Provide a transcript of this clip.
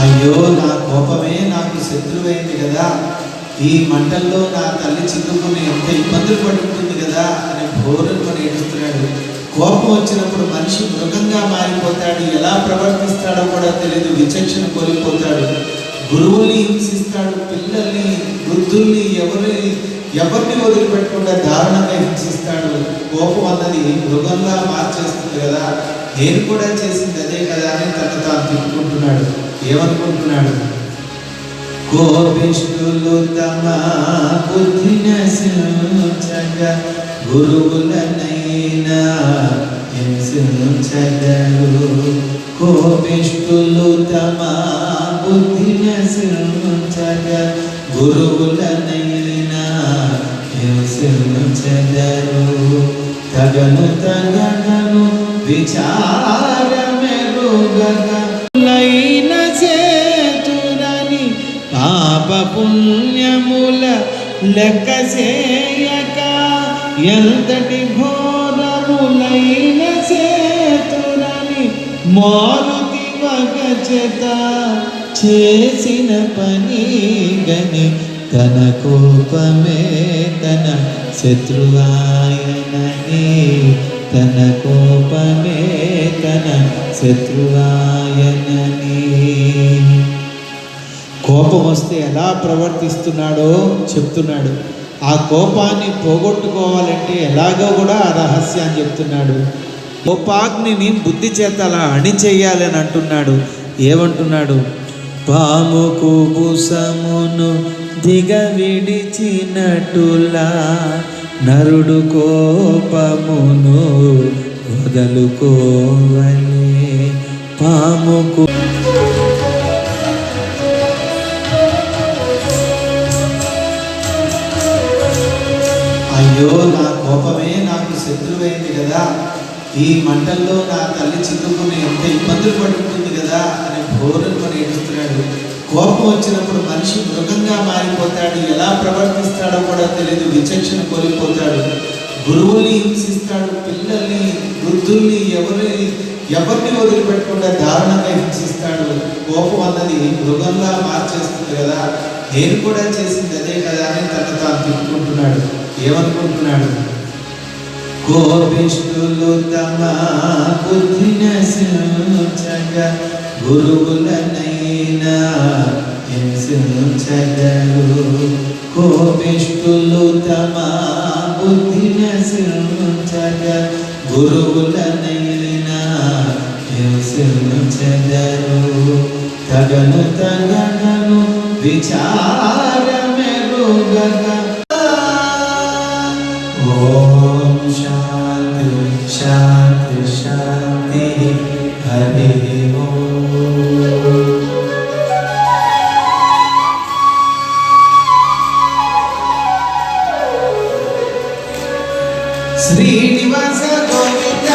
అయ్యో నా కోపమే నాకు శత్రువైంది కదా. ఈ మంటల్లో నా తల్లి చిన్నుకుని ఎంత ఇబ్బందులు పడుతుంది కదా అని బోరును ఏడుస్తున్నాడు. కోపం వచ్చినప్పుడు మనిషి మృగంగా మారిపోతాడు. ఎలా ప్రవర్తిస్తాడో కూడా తెలియదు విచక్షణ కోల్పోతాడు. గురువుల్ని హింసిస్తాడు. పిల్లల్ని వృద్ధుల్ని ఎవరిని ఎవరిని వదిలిపెట్టకుండా దారుణంగా హింసిస్తాడు. కోపం అన్నది మృగంగా మార్చేస్తుంది కదా. నేను కూడా చేసింది అదే కదా అని తను తాను తిట్టుకుంటున్నాడు ఏమనుకుంటున్నాడు? కోపిష్ఠులు తమ బుద్ధి నశించగా గురువులనైనా హింసించగరు కోపిష్ఠులు తమ బుద్ధి నశించగా గురువులనైనా హింసించగరు తగను తగను విచారమెరుగగా పాపపుణ్యముల లెక్క చేయక ఎంతటి ఘోరములైన చేతురని మారుతి వగచత చేసిన పని గని తన కోపమే తన శత్రువాయనని తన కోపమే తన శత్రువాయనని కోపం వస్తే ఎలా ప్రవర్తిస్తున్నాడో చెప్తున్నాడు. ఆ కోపాన్ని పోగొట్టుకోవాలంటే ఎలాగో కూడా ఆ రహస్యాన్ని చెప్తున్నాడు. కోపాగ్నిని బుద్ధి చేత అలా అణిచేయాలని అంటున్నాడు. ఏమంటున్నాడు? పాము కుబుసమును దిగ విడిచినట్టులా నరుడు కోపమును వదలుకోవలే. పాముకు నాకు శత్రువైంది కదా. ఈ మంటల్లో నా తల్లి చిక్కుకుని ఎంత ఇబ్బందులు పడుతుంది కదా అని బోరును కొని ఏడుస్తున్నాడు కోపం వచ్చినప్పుడు మనిషి మృగంగా మారిపోతాడు. ఎలా ప్రవర్తిస్తాడో కూడా తెలియదు విచక్షణ కోల్పోతాడు. గురువుల్ని హింసిస్తాడు. పిల్లల్ని వృద్ధుల్ని ఎవరిని ఎవరిని వదిలిపెట్టకుండా దారుణంగా హింసిస్తాడు. కోపం అన్నది మృగంగా మార్చేస్తుంది కదా. నేను కూడా చేసింది అదే కదా అని తను తాను తిట్టుకుంటున్నాడు. ఏమనుకుంటున్నాడు? కోపిష్ఠులు తమ బుద్ధి నశించగా గురువులనైనా హింసించగరు కోపిష్ఠులు తమ బుద్ధి నశించగా గురువులనైనా హింసించగరు తగను తగను విచార श्रीनिवास गोविन्द